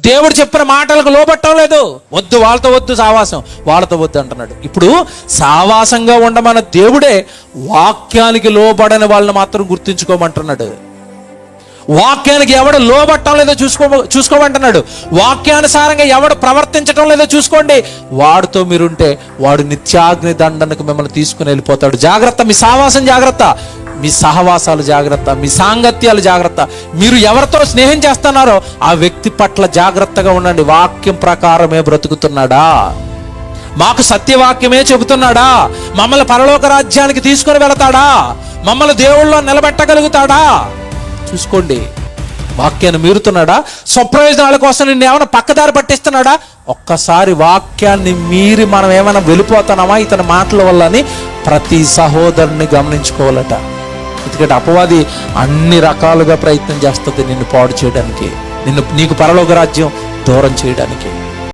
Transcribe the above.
దేవుడు చెప్పిన మాటలకు లోబట్టం లేదు. వద్దు వాళ్ళతో వద్దు సావాసం. వాళ్ళతో వద్దు అంటున్నాడు. ఇప్పుడు సావాసంగా ఉండమన్న దేవుడే వాక్యానికి లోబడని వాళ్ళని మాత్రం గుర్తుంచుకోమంటున్నాడు. వాక్యానికి ఎవడు లోబట్టం లేదో చూసుకో చూసుకోమంటున్నాడు. వాక్యానుసారంగా ఎవడు ప్రవర్తించటం లేదో చూసుకోండి. వాడితో మీరుంటే వాడు నిత్యాగ్ని దండనకు మిమ్మల్ని తీసుకుని వెళ్ళిపోతాడు. జాగ్రత్త మీ సావాసం జాగ్రత్త. మీ సహవాసాలు జాగ్రత్త మీ సాంగత్యాలు జాగ్రత్త. మీరు ఎవరితో స్నేహం చేస్తున్నారో ఆ వ్యక్తి పట్ల జాగ్రత్తగా ఉండండి. వాక్యం ప్రకారమే బ్రతుకుతున్నాడా? మాకు సత్యవాక్యమే చెబుతున్నాడా? మమ్మల్ని పరలోక రాజ్యానికి తీసుకొని వెళతాడా? మమ్మల్ని దేవుళ్ళో నిలబెట్టగలుగుతాడా? చూసుకోండి. వాక్యాన్ని మీరుతున్నాడా? స్వప్రయోజనాల కోసం నిన్ను ఏమైనా పక్కదారి పట్టిస్తున్నాడా? ఒక్కసారి వాక్యాన్ని మీరి మనం ఏమైనా వెళ్ళిపోతున్నామా? ఇతని మాటల వల్లని ప్రతి సహోదరుని గమనించుకోవాలట. ఎందుకంటే అపవాది అన్ని రకాలుగా ప్రయత్నం చేస్తుంది నిన్ను పాడు చేయడానికి. నిన్ను నీకు పరలోక రాజ్యం దూరం చేయడానికి.